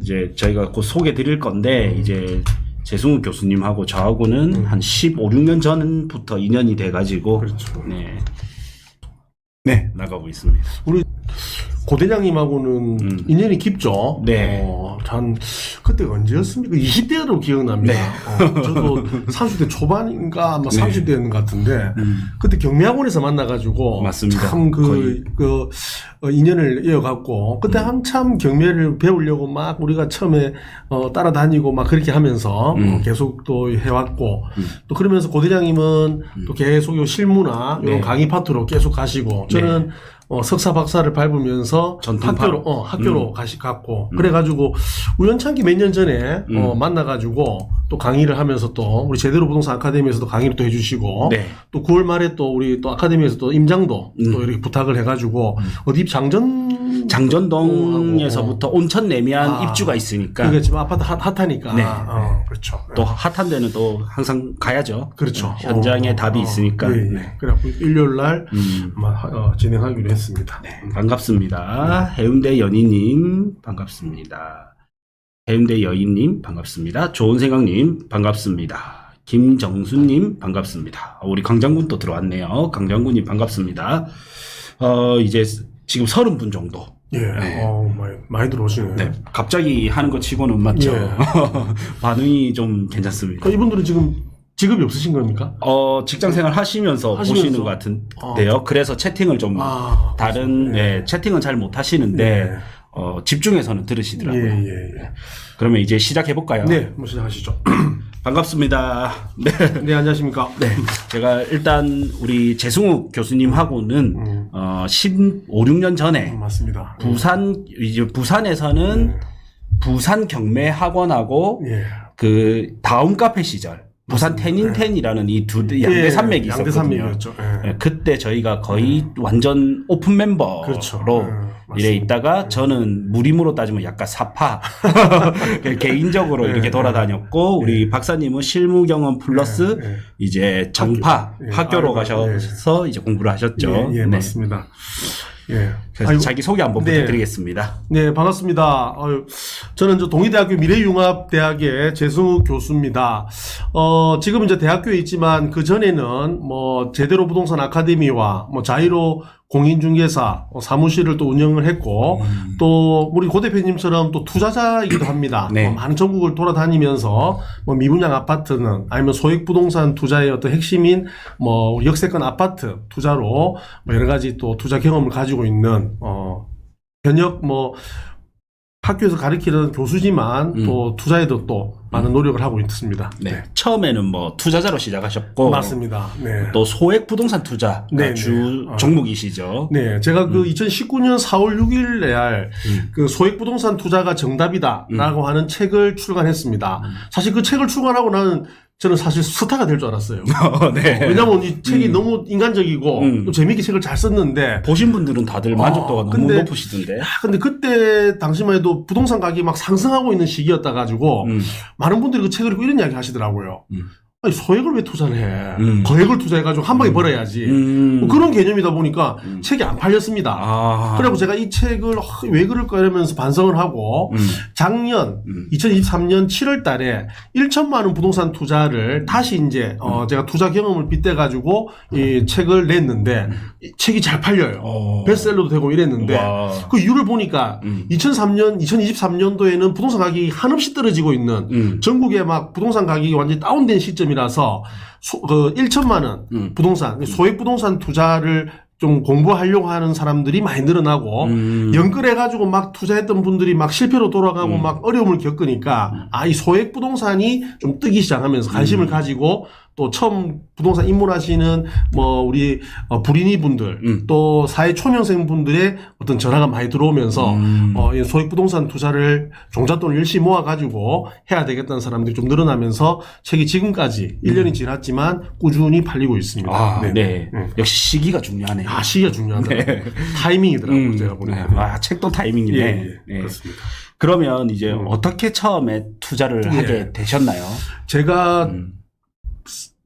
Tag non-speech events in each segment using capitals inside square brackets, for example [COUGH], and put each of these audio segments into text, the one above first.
이제 저희가 곧 소개 드릴 건데 이제 재승우 교수님하고 저하고는 한 15, 16년 전부터 인연이 돼가지고 그렇죠. 네. 네 나가고 있습니다. 고대장님하고는 음. 인연이 깊죠. 네. 어, 한 그때가 언제였습니까? 20대로 기억납니다. 네. 어, 저도 30대 초반인가 아마 네. 30대였는 것 같은데 음. 그때 경매학원에서 만나가지고 맞습니다. 참 거의. 그그 어, 인연을 이어갔고 그때 음. 한참 경매를 배우려고 막 우리가 처음에 어, 따라다니고 막 그렇게 하면서 음. 어, 계속 또 해왔고 음. 또 그러면서 고대장님은 음. 또 계속 요 실무나 이런 네. 강의 파트로 계속 가시고 저는 어, 석사 박사를 밟으면서 전통파. 학교로 어, 학교로 음. 가시 갔고 음. 그래가지고 우연찮게 몇 년 전에 어, 음. 만나가지고 또 강의를 하면서 또 우리 제대로 부동산 아카데미에서도 강의를 또 해주시고 네. 또 9월 말에 또 우리 또 아카데미에서 또 임장도 음. 또 이렇게 부탁을 해가지고 어디 장전 장전동에서부터 온천 내면 아. 입주가 있으니까 그게 지금 아파트 핫, 핫하니까 네. 어, 그렇죠. 또 핫한 데는 또 항상 가야죠. 그렇죠. 네, 현장에 어, 답이 어, 있으니까. 예, 예. 네. 그래갖고 일요일 날 음. 아마 어, 진행하기로 했 습니다. 네, 반갑습니다. 해운대 연희님 반갑습니다. 해운대 여인님 반갑습니다. 좋은 생각님 반갑습니다. 김정수님 반갑습니다. 어, 우리 강장군 또 들어왔네요. 강장군님 반갑습니다. 어 이제 지금 서른 분 정도. 예, 네. 어, 많이, 많이 들어오시네요. 네, 갑자기 하는 것 치고는 맞죠. 예. [LAUGHS] 반응이 좀 괜찮습니다. 그러니까 이분들은 지금 직업이 없으신 겁니까? 어 직장 생활 하시면서, 하시면서. 보시는 것 같은데요. 그래서 채팅을 좀 아, 다른 그렇죠. 네, 채팅은 잘 못 하시는데 예. 어, 집중해서는 예, 들으시더라고요. 예, 예. 그러면 이제 시작해 볼까요? 네, 한번 시작하시죠. [CLEARS THROAT] 반갑습니다. 네. 네, 안녕하십니까. 네. 제가 일단 우리 재승욱 교수님하고는 음, 어, 15, 16년 전에 음, 맞습니다. 부산 이제 부산에서는 부산 경매 학원하고 예. 그 다음 카페 시절 부산 맞습니다. 태닌텐이라는 이 두 양대 예, 산맥이 양대 있었거든요. 산맥이었죠. 예. 네, 그때 저희가 거의 완전 오픈 멤버로 그렇죠. 예, 이래 맞습니다. 있다가 저는 무림으로 따지면 약간 사파 [LAUGHS] 개인적으로 네, 이렇게 돌아다녔고 우리 박사님은 실무 경험 플러스 예, 예. 이제 정파 예, 학교로 아이고, 가셔서 이제 공부를 하셨죠. 예, 예, 네. 맞습니다. 예. 그래서 아이고, 자기 소개 한번 네. 부탁드리겠습니다. 네, 반갑습니다. 어유, 저는 저 동의대학교 미래융합대학의 재승우 교수입니다. 어, 지금 이제 대학교에 있지만 그 전에는 뭐 제대로 부동산 아카데미와 뭐 자이로 공인중개사 어, 사무실을 또 운영을 했고 음. 또 우리 고 대표님처럼 또 투자자이기도 합니다. 네. 뭐 많은 전국을 돌아다니면서 뭐 미분양 아파트는 아니면 소액 부동산 투자의 어떤 핵심인 뭐 역세권 아파트 투자로 뭐 여러 가지 또 투자 경험을 가지고 있는 어 현역 뭐 학교에서 가르치는 교수지만 음. 또 투자에도 또 많은 노력을 하고 있습니다. 네. 처음에는 뭐 투자자로 시작하셨고 맞습니다. 네. 또 소액 부동산 투자가 네, 네. 주 어. 종목이시죠. 네, 제가 그 2019년 4월 6일 날 음. 그 소액 부동산 투자가 정답이다라고 하는 책을 출간했습니다. 사실 그 책을 출간하고 나는 저는 사실 스타가 될 줄 알았어요. [LAUGHS] 네. 왜냐면 이 책이 음. 너무 인간적이고 음. 또 재미있게 책을 잘 썼는데 보신 분들은 다들 만족도가 어, 너무 근데- 높으시던데. 야, 근데 그때 당시만 해도 부동산 가격이 막 상승하고 있는 시기였다 가지고 음. 많은 분들이 그 책을 읽고 이런 이야기 하시더라고요. 음. 아니, 소액을 왜 투자를 해? 음. 거액을 투자해가지고 한 방에 벌어야지. 음. 뭐 그런 개념이다 보니까 음. 책이 안 팔렸습니다. 아. 그리고 제가 이 책을 어, 왜 그럴까 이러면서 반성을 하고 음. 작년 음. 2023년 7월 달에 1천만 원 부동산 투자를 다시 이제 어 음. 제가 투자 경험을 빗대 가지고 이 책을 냈는데 이 책이 잘 팔려요. 어. 베스트셀러도 되고 이랬는데 와. 그 이유를 보니까 음. 2003년 2023년도에는 부동산 가격이 한없이 떨어지고 있는 음. 전국에 막 부동산 가격이 완전히 다운된 시점이 라서 소, 그 1천만 원 음. 부동산 소액 부동산 투자를 좀 공부하려고 하는 사람들이 많이 늘어나고 음. 연끌해가지고 막 투자했던 분들이 막 실패로 돌아가고 음. 막 어려움을 겪으니까 아 이 소액 부동산이 좀 뜨기 시작하면서 관심을 음. 가지고 또 처음 부동산 입문하시는 뭐 우리 어, 불인이 분들 음. 또 사회 초년생 분들의 어떤 전화가 많이 들어오면서 음. 어, 이 소액 부동산 투자를 종잣돈을 열심히 모아가지고 해야 되겠다는 사람들이 좀 늘어나면서 책이 지금까지 1년이 지났지만 꾸준히 팔리고 있습니다. 음. 아, 네. 네. 역시 시기가 중요하네요. 아, 시기가 중요하다. 네. 타이밍이더라고요, 음. 제가 보니까. 네. 아, 책도 타이밍이네. 예, 예, 네. 그렇습니다. 그러면 이제 음. 어떻게 처음에 투자를 예. 하게 되셨나요? 제가 음.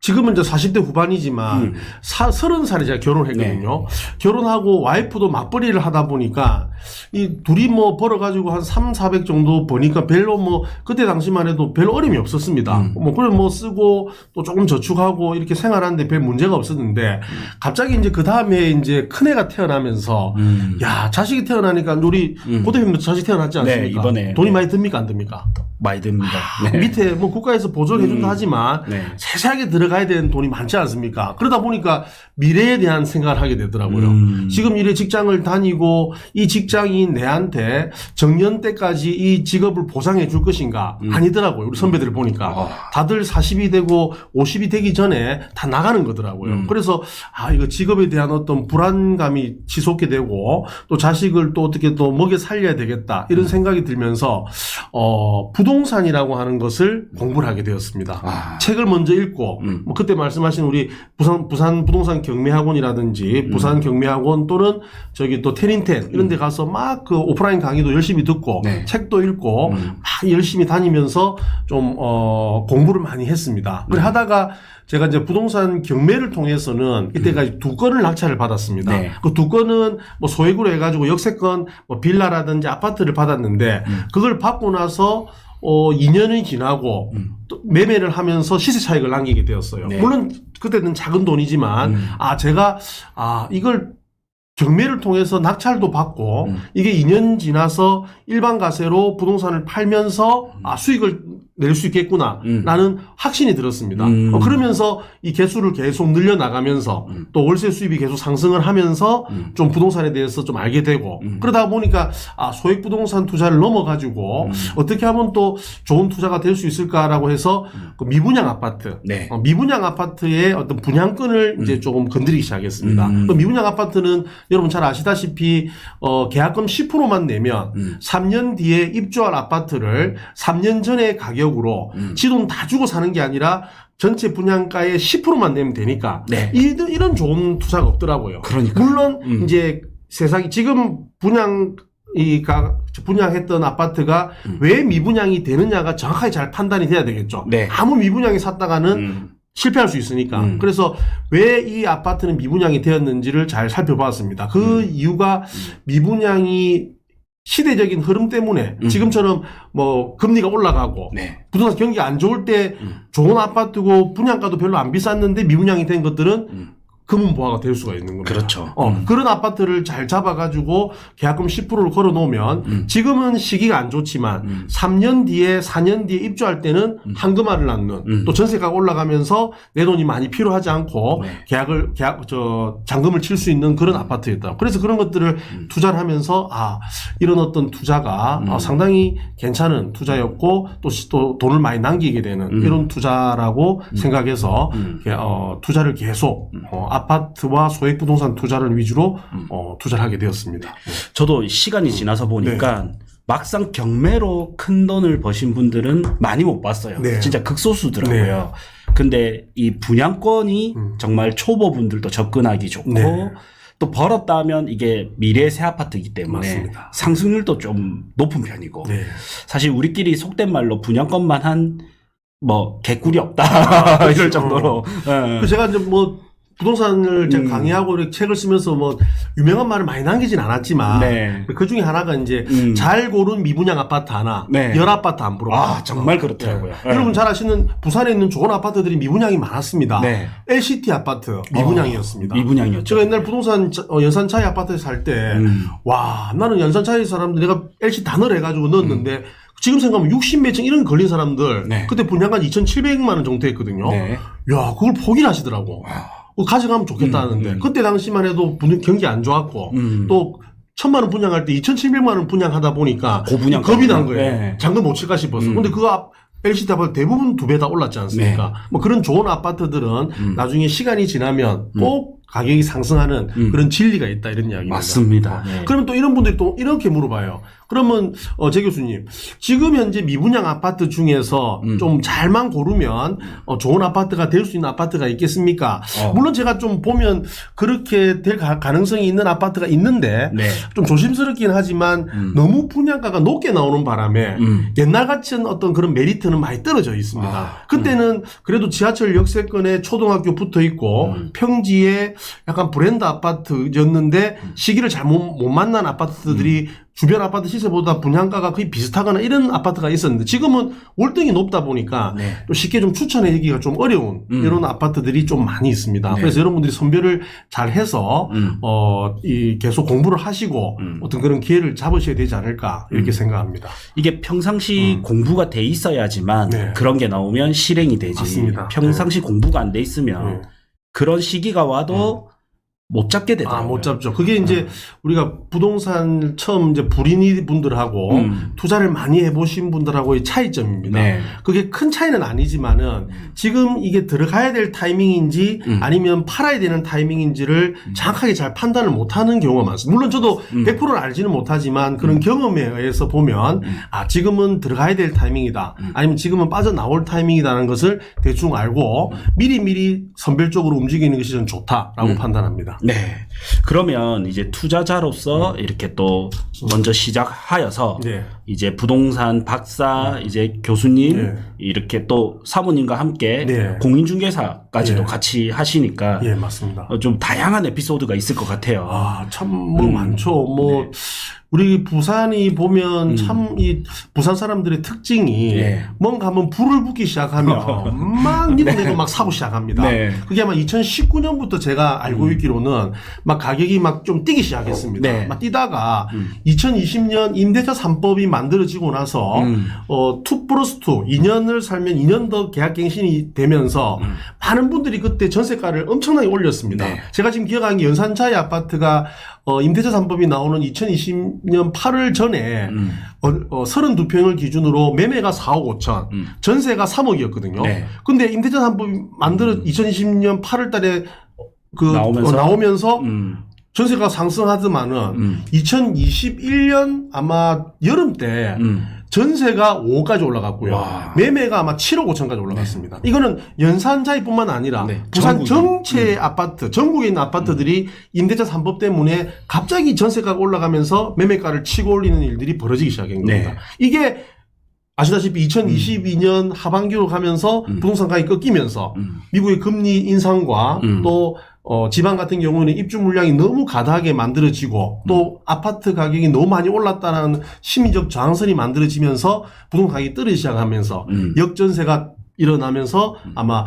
지금은 이제 40대 후반이지만 음. 사, 30살에 제가 결혼했거든요. 결혼하고 와이프도 맞벌이를 하다 보니까 이 둘이 뭐 벌어가지고 한 3, 400 정도 버니까 별로 뭐 그때 당시만 해도 별 어려움이 없었습니다. 음. 뭐 그래 뭐 쓰고 또 조금 저축하고 이렇게 생활하는데 별 문제가 없었는데 갑자기 이제 그 다음에 이제 큰애가 태어나면서 음. 야 자식이 태어나니까 우리 음. 고대님도 자식 태어났지 네, 않습니까? 이번에. 돈이 네. 많이 듭니까 안 듭니까? 많이 듭니다. 네. 밑에 뭐 국가에서 보조를 해준다 음. 하지만 네. 세세하게 들어 가야 되는 돈이 많지 않습니까? 그러다 보니까 미래에 대한 생각을 하게 되더라고요. 음. 지금 이래 직장을 다니고 이 직장인 내한테 정년 때까지 이 직업을 보상해 줄 것인가? 음. 아니더라고요. 우리 선배들을 보니까. 아. 다들 40이 되고 50이 되기 전에 다 나가는 거더라고요. 음. 그래서 아, 이거 직업에 대한 어떤 불안감이 치솟게 되고 또 자식을 또 어떻게 또 먹여 살려야 되겠다. 음. 이런 생각이 들면서 어, 부동산이라고 하는 것을 공부를 하게 되었습니다. 아. 책을 먼저 읽고 음. 뭐 그때 말씀하신 우리 부산 부산 부동산 경매학원이라든지 음. 부산 경매학원 또는 저기 또 테린텐 이런 데 가서 막 그 오프라인 강의도 열심히 듣고 네. 책도 읽고 음. 막 열심히 다니면서 좀 어, 공부를 많이 했습니다. 그래 음. 하다가 제가 이제 부동산 경매를 통해서는 이때까지 두 건을 낙찰을 받았습니다. 네. 그 두 건은 뭐 소액으로 해가지고 역세권 뭐 빌라라든지 아파트를 받았는데 음. 그걸 받고 나서 어 2년이 지나고 음. 또 매매를 하면서 시세 차익을 남기게 되었어요. 네. 물론 그때는 작은 돈이지만 음. 아 제가 아 이걸 경매를 통해서 낙찰도 받고 음. 이게 2년 지나서 일반 가세로 부동산을 팔면서 아 수익을 낼 수 있겠구나 음. 라는 확신이 들었습니다. 음. 어, 그러면서 이 개수를 계속 늘려 나가면서 음. 또 월세 수입이 계속 상승을 하면서 음. 좀 부동산에 대해서 좀 알게 되고 음. 그러다 보니까 아 소액 부동산 투자를 넘어가지고 음. 어떻게 하면 또 좋은 투자가 될 수 있을까라고 해서 음. 그 미분양 아파트 네. 어, 미분양 아파트의 어떤 분양권을 이제 조금 건드리기 시작했습니다. 음. 그 미분양 아파트는 여러분 잘 아시다시피 어, 계약금 10%만 내면 음. 3년 뒤에 입주할 아파트를 3년 전의 가격 으로 음. 지돈 다 주고 사는 게 아니라 전체 분양가의 10%만 내면 되니까 네. 이, 이런 좋은 투자가 없더라고요. 그러니까. 물론 음. 이제 세상이 지금 분양 이가 분양했던 아파트가 음. 왜 미분양이 되느냐가 정확하게 잘 판단이 돼야 되겠죠. 네. 아무 미분양이 샀다가는 음. 실패할 수 있으니까. 음. 그래서 왜 이 아파트는 미분양이 되었는지를 잘 살펴봤습니다. 그 음. 이유가 미분양이 시대적인 흐름 때문에 음. 지금처럼 뭐 금리가 올라가고 네. 부동산 경기가 안 좋을 때 음. 좋은 아파트고 분양가도 별로 안 비쌌는데 미분양이 된 것들은 음. 금은 보화가 될 수가 있는 겁니다. 그렇죠. 어, 음. 그런 아파트를 잘 잡아가지고 계약금 10%를 걸어 놓으면 음. 지금은 시기가 안 좋지만 음. 3년 뒤에 4년 뒤에 입주할 때는 음. 한금알을 낳는 음. 또 전세가가 올라가면서 내 돈이 많이 필요하지 않고 네. 계약을 계약 저 잔금을 칠 수 있는 그런 아파트였다. 그래서 그런 것들을 음. 투자를 하면서 아 이런 어떤 투자가 음. 아, 상당히 괜찮은 투자였고 또, 시- 또 돈을 많이 남기게 되는 음. 이런 투자라고 생각해서 음. 게- 어, 투자를 계속 어, 아파트와 소액 부동산 투자를 위주로 음. 어, 투자를 하게 되었습니다. 저도 시간이 지나서 보니까 네. 막상 경매로 큰 돈을 버신 분들은 많이 못 봤어요. 네. 진짜 극소수더라고요. 근데 이 분양권이 음. 정말 초보분들도 접근하기 좋고 네. 또 벌었다면 이게 미래 새 아파트이기 때문에 맞습니다. 상승률도 좀 높은 편이고 네. 사실 우리끼리 속된 말로 분양권만 한 뭐 개꿀이 없다 [LAUGHS] 그렇죠. 이럴 정도로 예. 그 제가 이제 뭐 부동산을 제가 음. 강의하고 이렇게 책을 쓰면서 뭐 유명한 말을 많이 남기진 않았지만 네. 그 중에 하나가 이제 음. 잘 고른 미분양 아파트 하나, 네. 열 아파트 안 부럽다. 아 정말 그렇더라고요. 네. 여러분 잘 아시는 부산에 있는 좋은 아파트들이 미분양이 많았습니다. 네. LCT 아파트 미분양이었습니다. 미분양이었죠. 제가 옛날 부동산 차- 어, 연산차이 아파트에 살 때, 음. 와, 나는 연산차이 사람들 내가 LCT 단어를 해가지고 넣었는데, 지금 생각하면 60몇 층 이런 거 걸린 사람들, 음. 네. 그때 분양가 2,700만 원 정도 했거든요. 네. 야, 그걸 포기를 하시더라고. 그거 가져가면 좋겠다는데, 음, 음. 그때 당시만 해도 분- 경기 안 좋았고, 음. 또, 천만 원 분양할 때 2,700만 원 분양하다 보니까 고분양 겁이 난 거예요. 네. 장금 못 칠까 싶어서. 음. 근데 그 앞, LCT 아파트 대부분 두 배 다 올랐지 않습니까? 뭐 그런 좋은 아파트들은 음. 나중에 시간이 지나면 꼭 가격이 상승하는 음. 그런 진리가 있다 이런 이야기입니다. 맞습니다. 어, 네. 그러면 또 이런 분들이 또 이렇게 물어봐요. 그러면 어, 제 교수님 지금 현재 미분양 아파트 중에서 음. 좀 잘만 고르면 어, 좋은 아파트가 될 수 있는 아파트가 있겠습니까? 어. 물론 제가 좀 보면 그렇게 될 가, 가능성이 있는 아파트가 있는데 네. 좀 조심스럽긴 하지만 음. 너무 분양가가 높게 나오는 바람에 음. 옛날 같은 어떤 그런 메리트는 많이 떨어져 있습니다. 아, 그때는 그래도 지하철 역세권에 초등학교 붙어 있고 음. 평지에 약간 브랜드 아파트였는데 음. 시기를 잘못 못 만난 아파트들이 주변 아파트 시세보다 분양가가 거의 비슷하거나 이런 아파트가 있었는데 지금은 월등히 높다 보니까 네. 또 쉽게 좀 추천하기가 좀 어려운 음. 이런 아파트들이 좀 많이 있습니다. 네. 그래서 여러분들이 선별을 잘 해서 음. 어, 이 계속 공부를 하시고 음. 어떤 그런 기회를 잡으셔야 되지 않을까 이렇게 생각합니다. 이게 평상시 음. 공부가 돼 있어야지만 네. 그런 게 나오면 실행이 되지. 맞습니다. 평상시 공부가 안 돼 있으면 네. 그런 시기가 와도 못 잡게 되더라고요. 아, 못 잡죠. 그게 이제 우리가 부동산 처음 이제 불인이 분들하고 음. 투자를 많이 해보신 분들하고의 차이점입니다. 네. 그게 큰 차이는 아니지만은 지금 이게 들어가야 될 타이밍인지 음. 아니면 팔아야 되는 타이밍인지를 정확하게 잘 판단을 못하는 경우가 많습니다. 물론 저도 음. 100%는 알지는 못하지만 그런 경험에 의해서 보면 음. 아 지금은 들어가야 될 타이밍이다. 음. 아니면 지금은 빠져나올 타이밍이다라는 것을 대충 알고 미리미리 선별적으로 움직이는 것이 전 좋다라고 음. 판단합니다. 네. 그러면 이제 투자자로서 이렇게 또 먼저 시작하여서 네. 이제 부동산 박사, 이제 교수님, 네. 이렇게 또 사모님과 함께 네. 공인중개사까지도 네. 같이 하시니까 예, 맞습니다. 어, 좀 다양한 에피소드가 있을 것 같아요. 아, 참, 뭐, 음. 많죠. 뭐, 네. 우리 부산이 보면 음. 참, 이, 부산 사람들의 특징이 네. 뭔가 한번 불을 붙기 시작하면 [LAUGHS] 막 밀어내고 막 사고 시작합니다. 네. 그게 아마 2019년부터 제가 알고 음. 있기로는 막 가격이 막 좀 뛰기 시작했습니다. 네. 막 뛰다가 음. 2020년 임대차 3법이 만들어지고 나서 음. 어, 2 플러스 2, 2년 살면 2년 더 계약갱신이 되면서 음. 많은 분들이 그때 전세가를 엄청나게 올렸습니다. 네. 제가 지금 기억하는 게 연산차의 아파트가 어, 임대차 3법이 나오는 2020년 8월 전에 음. 어, 어, 32평을 기준으로 매매가 4억 5천, 음. 전세가 3억이었거든요. 네. 근데 임대차 3법이 만들어 2020년 8월 달에 그 나오면서? 어, 나오면서 음. 전세가 상승하더만은 음. 2021년 아마 여름 때 음. 전세가 5억까지 올라갔고요. 와. 매매가 아마 7억 5천까지 올라갔습니다. 이거는 연산자이뿐만 아니라 네, 부산 전국이. 전체 아파트, 전국에 있는 아파트들이 임대차 3법 때문에 갑자기 전세가가 올라가면서 매매가를 치고 올리는 일들이 벌어지기 시작한 겁니다. 네. 이게 아시다시피 2022년 하반기로 가면서 음. 부동산 가격이 꺾이면서 음. 미국의 금리 인상과 음. 또 어, 지방 같은 경우는 입주 물량이 너무 가다하게 만들어지고 또 아파트 가격이 너무 많이 올랐다는 심리적 저항선이 만들어지면서 부동산 가격이 떨어지기 시작하면서 음. 역전세가 일어나면서 아마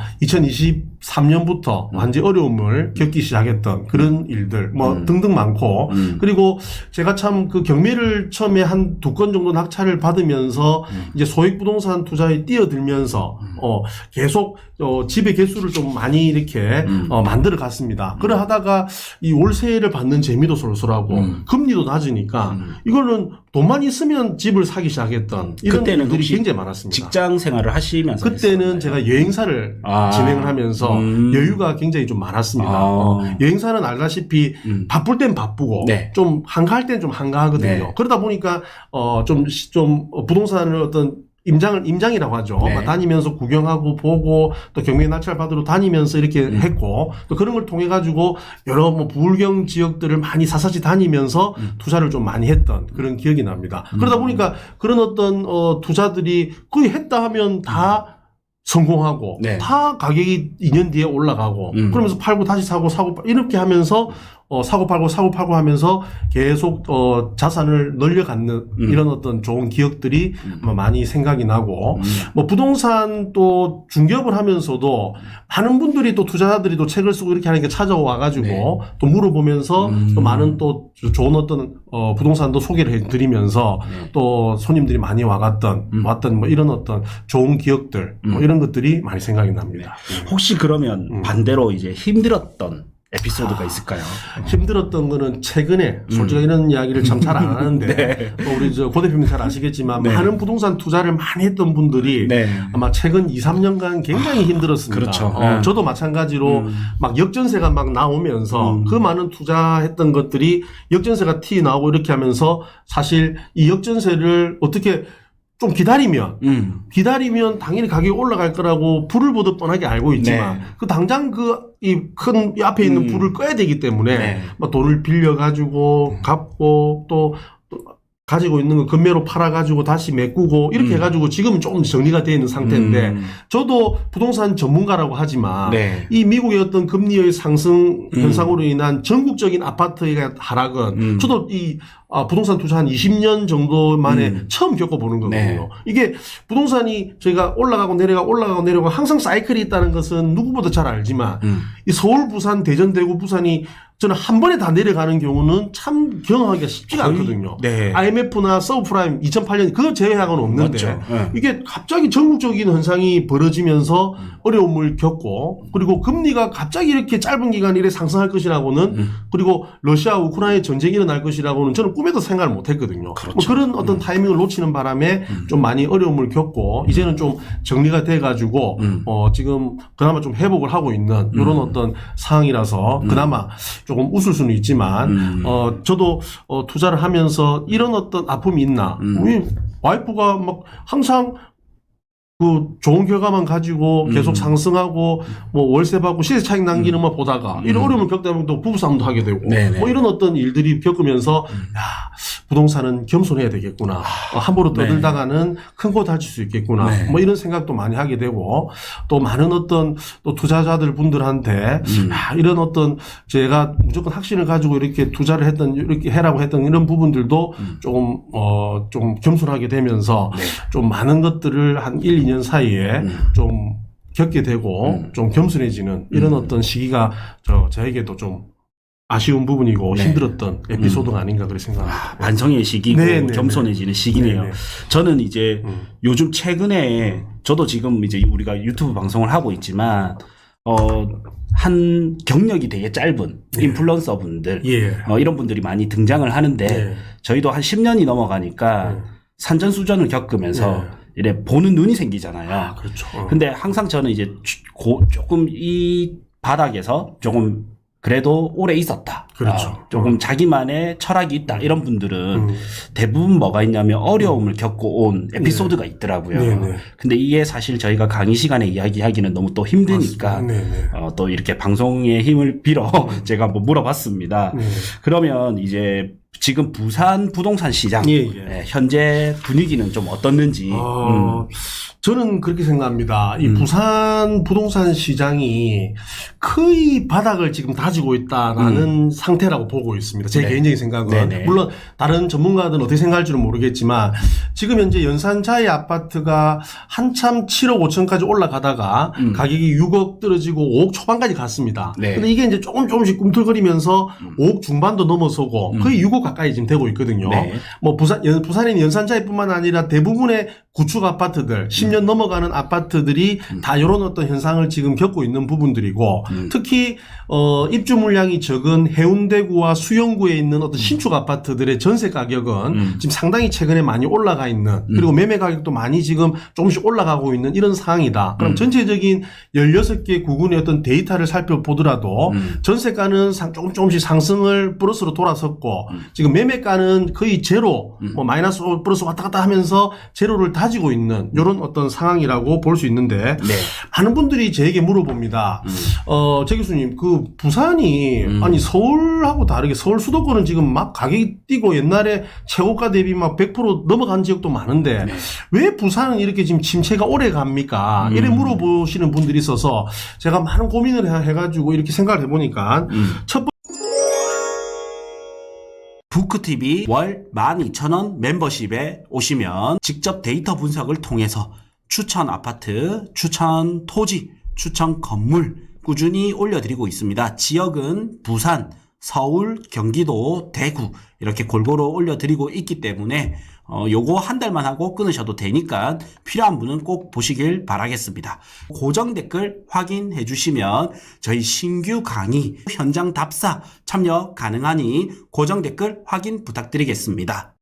2023년부터 완전 어려움을 겪기 시작했던 그런 일들 뭐 음. 등등 많고 음. 그리고 제가 참 그 경매를 처음에 한 두 건 정도 낙찰을 받으면서 음. 이제 소액 부동산 투자에 뛰어들면서 어 계속 어 집의 개수를 좀 많이 이렇게 음. 어 만들어 갔습니다. 그래 하다가 이 월세를 받는 재미도 쏠쏠하고 음. 금리도 낮으니까 음. 이거는 돈만 있으면 집을 사기 시작했던 이런 그때는 일들이 굉장히 많았습니다. 직장 생활을 하시면서 그때는 했었나요? 제가 여행사를 아. 진행을 하면서 음. 여유가 굉장히 좀 많았습니다. 아. 어, 여행사는 알다시피 음. 바쁠 땐 바쁘고 네. 좀 한가할 땐 좀 한가하거든요. 네. 그러다 보니까 어좀좀 부동산을 어떤 임장을 임장이라고 하죠. 네. 막 다니면서 구경하고 보고 또 경매 낙찰 받으러 다니면서 이렇게 음. 했고 또 그런 걸 통해 가지고 여러 뭐 부울경 지역들을 많이 사사지 다니면서 음. 투자를 좀 많이 했던 그런 기억이 납니다. 그러다 보니까 그런 어떤 어 투자들이 거의 했다 하면 다 성공하고 네. 다 가격이 2년 뒤에 올라가고 음. 그러면서 팔고 다시 사고 사고 팔- 이렇게 하면서 어, 사고 팔고 사고 팔고 하면서 계속 어, 자산을 늘려갖는 음. 이런 어떤 좋은 기억들이 아마 많이 생각이 나고 음. 뭐 부동산 또 중개업을 하면서도 많은 분들이 또 투자자들이 또 책을 쓰고 이렇게 하는 게 찾아와 가지고 네. 또 물어보면서 음. 또 많은 또 좋은 어떤 어, 부동산도 소개를 해드리면서 네. 또 손님들이 많이 와갔던 음. 왔던 뭐 이런 어떤 좋은 기억들 뭐 음. 이런 것들이 많이 생각이 납니다. 혹시 그러면 음. 반대로 이제 힘들었던 에피소드가 있을까요? 힘들었던 거는 최근에 솔직히 이런 이야기를 참 잘 안 하는데 음. [LAUGHS] 네. 또 우리 저고 대표님 잘 아시겠지만 네. 많은 부동산 투자를 많이 했던 분들이 네. 아마 최근 2, 3년간 굉장히 힘들었습니다. 그렇죠. 어, 네. 저도 마찬가지로 음. 막 역전세가 막 나오면서 음. 그 많은 투자했던 것들이 역전세가 티 나오고 이렇게 하면서 사실 이 역전세를 어떻게 좀 기다리면 음. 기다리면 당연히 가격이 올라갈 거라고 불을 보듯 뻔하게 알고 있지만 네. 그 당장 그 이 큰 앞에 있는 음. 불을 꺼야 되기 때문에 네. 뭐 돈을 빌려 가지고 갚고 또, 또 가지고 있는 거 금매로 팔아 가지고 다시 메꾸고 이렇게 음. 해 가지고 지금 좀 정리가 되어 있는 상태인데 음. 저도 부동산 전문가라고 하지만 네. 이 미국의 어떤 금리의 상승 음. 현상으로 인한 전국적인 아파트의 하락은 음. 저도 이 아, 부동산 투자 한 20년 정도 만에 음. 처음 겪어보는 거거든요. 네. 이게 부동산이 저희가 올라가고 내려가고 올라가고 내려가고 항상 사이클이 있다는 것은 누구보다 잘 알지만 음. 이 서울, 부산, 대전, 대구, 부산이 저는 한 번에 다 내려가는 경우는 참 경험하기가 쉽지가 거의- 않거든요. 네. IMF나 서브프라임 2008년 그거 제외하고는 없는데. 네. 이게 갑자기 전국적인 현상이 벌어지면서 음. 어려움을 겪고 그리고 금리가 갑자기 이렇게 짧은 기간 이래 상승할 것이라고는 음. 그리고 러시아 우크라이나 전쟁이 일어날 것이라고는 저는 꿈에도 생각을 못 했거든요. 그렇죠. 뭐 그런 어떤 타이밍을 놓치는 바람에 좀 많이 어려움을 겪고 이제는 좀 정리가 돼 가지고 음. 어 지금 그나마 좀 회복을 하고 있는 이런 어떤 상황이라서 그나마 조금 웃을 수는 있지만 음. 어 저도 어 투자를 하면서 이런 어떤 아픔이 있나 음. 우리 와이프가 막 항상 그 좋은 결과만 가지고 계속 음. 상승하고 뭐 월세 받고 시세 차익 남기는 것만 보다가 이런 음. 어려움을 겪다 보면 또 부부싸움도 하게 되고 네네. 뭐 이런 어떤 일들이 겪으면서 야 부동산은 겸손해야 되겠구나 어, 함부로 네. 떠들다가는 큰거 다칠 수 있겠구나 네. 뭐 이런 생각도 많이 하게 되고 또 많은 어떤 또 투자자들 분들한테 음. 아, 이런 어떤 제가 무조건 확신을 가지고 이렇게 투자를 했던 이렇게 해라고 했던 이런 부분들도 음. 조금 어 좀 겸손하게 되면서 네. 좀 많은 것들을 한 1, 2년 사이에 음. 좀 겪게 되고 음. 좀 겸손해지는 이런 음. 어떤 시기가 저 저에게도 좀 아쉬운 부분이고 네. 힘들었던 에피소드가 아닌가 그렇게 생각합니다. 반성의 시기고 네, 네, 겸손해지는 시기네요. 네, 네. 저는 이제 음. 요즘 최근에 저도 지금 이제 우리가 유튜브 방송을 하고 있지만 어 한 경력이 되게 짧은 인플루언서 분들 예. 어, 이런 분들이 많이 등장을 하는데 네. 저희도 한 10년이 넘어가니까 네. 산전수전을 겪으면서 네. 이래 보는 눈이 생기잖아요. 아, 그렇죠. 어. 근데 항상 저는 이제 주- 고- 조금 이 바닥에서 조금 그래도 오래 있었다. 그렇죠. 아, 조금 자기만의 철학이 있다. 이런 분들은 음. 대부분 뭐가 있냐면 어려움을 겪고 온 에피소드가 있더라고요. 네, 네. 근데 이게 사실 저희가 강의 시간에 이야기하기는 너무 또 힘드니까 네, 네. 어, 또 이렇게 방송의 힘을 빌어 [LAUGHS] 제가 한번 물어봤습니다. 네. 그러면 이제 지금 부산 부동산 시장 예, 예. 예, 현재 분위기는 좀 어떻는지 어, 저는 그렇게 생각합니다. 이 음. 부산 부동산 시장이 거의 바닥을 지금 다지고 있다라는 상 태라고 보고 있습니다. 제 음. 네. 개인적인 생각은. 네네. 물론 다른 전문가들은 어떻게 생각할지는 모르겠지만 지금 현재 연산자의 아파트가 한참 7억 5천까지 올라가다가 음. 가격이 6억 떨어지고 5억 초반까지 갔습니다. 네. 근데 이게 이제 조금 조금씩 꿈틀거리면서 5억 중반도 넘어서고 음. 거의 6억 가까이 지금 되고 있거든요. 네. 뭐 부산 연, 부산인 연산자뿐만 아니라 대부분의 구축 아파트들 10년 넘어가는 아파트들이 다 이런 어떤 현상을 지금 겪고 있는 부분들이고 음. 특히 어 입주 물량이 적은 해운대구와 수영구에 있는 어떤 신축 아파트들의 전세 가격은 음. 지금 상당히 최근에 많이 올라가 있는 그리고 매매 가격도 많이 지금 조금씩 올라가고 있는 이런 상황이다. 그럼 음. 전체적인 16개 구군의 어떤 데이터를 살펴보더라도 음. 전세가는 상- 조금 조금씩 상승을 플러스로 돌아섰고 음. 지금 매매가는 거의 제로 음. 뭐 마이너스 플러스 왔다 갔다 하면서 제로를 다 지고 있는 이런 어떤 상황이라고 볼 수 있는데 네. 많은 분들이 저에게 물어봅니다. 음. 어, 제 교수님, 그 부산이 음. 아니 서울하고 다르게 서울 수도권은 지금 막 가격이 뛰고 옛날에 최고가 대비 막 100% 넘어간 지역도 많은데 네. 왜 부산은 이렇게 지금 침체가 오래 갑니까? 음. 이래 물어보시는 분들이 있어서 제가 많은 고민을 해- 해가지고 이렇게 생각을 해보니까 음. 첫 부크TV 월 12,000원 멤버십에 오시면 직접 데이터 분석을 통해서 추천 아파트, 추천 토지, 추천 건물 꾸준히 올려드리고 있습니다. 지역은 부산, 서울, 경기도, 대구 이렇게 골고루 올려드리고 있기 때문에 어, 요거 한 달만 하고 끊으셔도 되니까 필요한 분은 꼭 보시길 바라겠습니다. 고정 댓글 확인해 주시면 저희 신규 강의 현장 답사 참여 가능하니 고정 댓글 확인 부탁드리겠습니다.